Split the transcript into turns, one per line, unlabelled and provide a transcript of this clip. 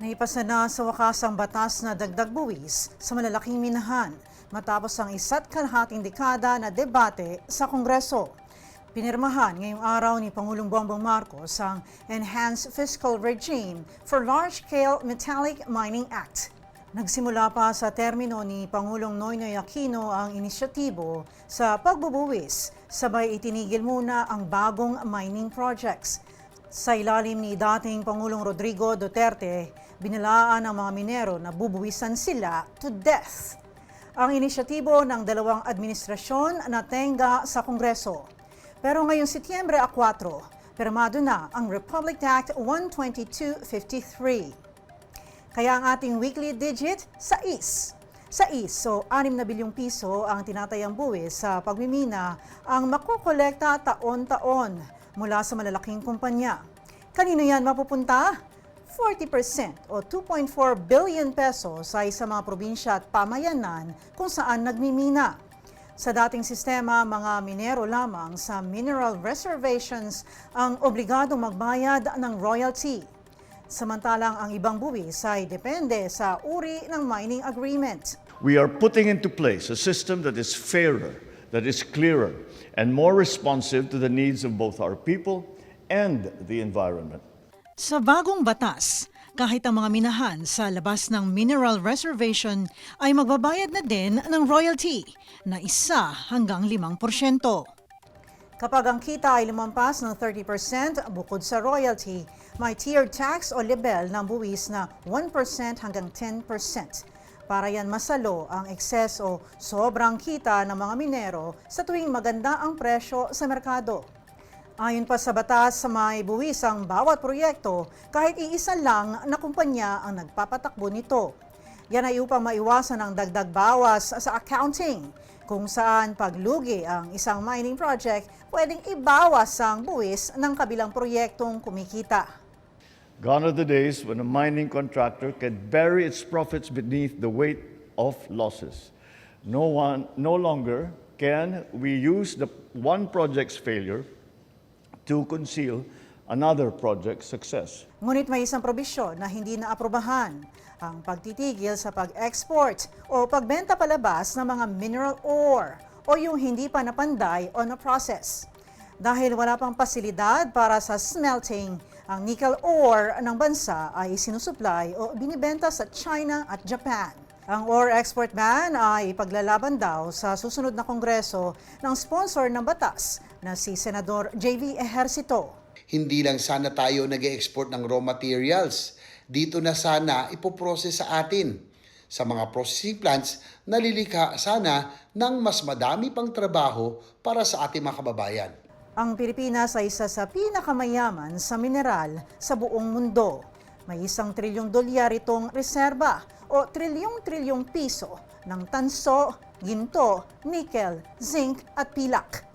Naipasa na sa wakas ang batas na dagdag buwis sa malalaking minahan matapos ang isa't kalahating dekada na debate sa Kongreso. Pinirmahan ngayong araw ni Pangulong Bongbong Marcos ang Enhanced Fiscal Regime for Large-Scale Metallic Mining Act. Nagsimula pa sa termino ni Pangulong Noynoy Aquino ang inisyatibo sa pagbubuwis, sabay itinigil muna ang bagong mining projects. Sa ilalim ni dating Pangulong Rodrigo Duterte, binalaan ang mga minero na bubuwisan sila to death. Ang inisyatibo ng dalawang administrasyon na tenga sa Kongreso. Pero ngayong Setyembre 4, pirmado na ang Republic Act 12253. Kaya ang ating weekly digit, sais. Sais, so 6 na bilyong piso ang tinatayang buwis sa pagmimina ang makukolekta taon-taon mula sa malalaking kumpanya. Kanino yan mapupunta? 40% o 2.4 billion pesos ay sa mga probinsya at pamayanan kung saan nagmimina. Sa dating sistema, mga minero lamang sa mineral reservations ang obligadong magbayad ng royalty. Samantalang ang ibang buwis ay depende sa uri ng mining agreement.
We are putting into place a system that is fairer, that is clearer, and more responsive to the needs of both our people and the environment.
Sa bagong batas, kahit ang mga minahan sa labas ng mineral reservation ay magbabayad na din ng royalty na isa hanggang 5%. Kapag ang kita ay lumampas ng 30% bukod sa royalty, may tiered tax o level ng buwis na 1% hanggang 10%. Para yan masalo ang ekses o sobrang kita ng mga minero sa tuwing maganda ang presyo sa merkado. Ayon pa sa batas, may buwis ang bawat proyekto kahit iisa lang na kumpanya ang nagpapatakbo nito. Yan ay upang maiwasan ang dagdag bawas sa accounting, kung saan paglugi ang isang mining project, pwedeng ibawas ang buwis ng kabilang proyektong kumikita.
Gone are the days when a mining contractor can bury its profits beneath the weight of losses. No, one, no longer can we use the one project's failure to conceal another project's success.
Ngunit may isang probisyon na hindi naaprubahan, ang pagtitigil sa pag-export o pagbenta palabas ng mga mineral ore o yung hindi pa napanday o na-process. Dahil wala pang pasilidad para sa smelting, ang nickel ore ng bansa ay sinusupply o binibenta sa China at Japan. Ang ore export ban ay paglalaban daw sa susunod na kongreso ng sponsor ng batas na si Senador JV Ejercito.
Hindi lang sana tayo nag export ng raw materials. Dito na sana ipoprocess sa atin. Sa mga processing plants, nalilikha sana ng mas madami pang trabaho para sa ating mga kababayan.
Ang Pilipinas ay isa sa pinakamayaman sa mineral sa buong mundo. May isang trilyong dolyar itong reserba o trilyong-trilyong piso ng tanso, ginto, nickel, zinc at pilak.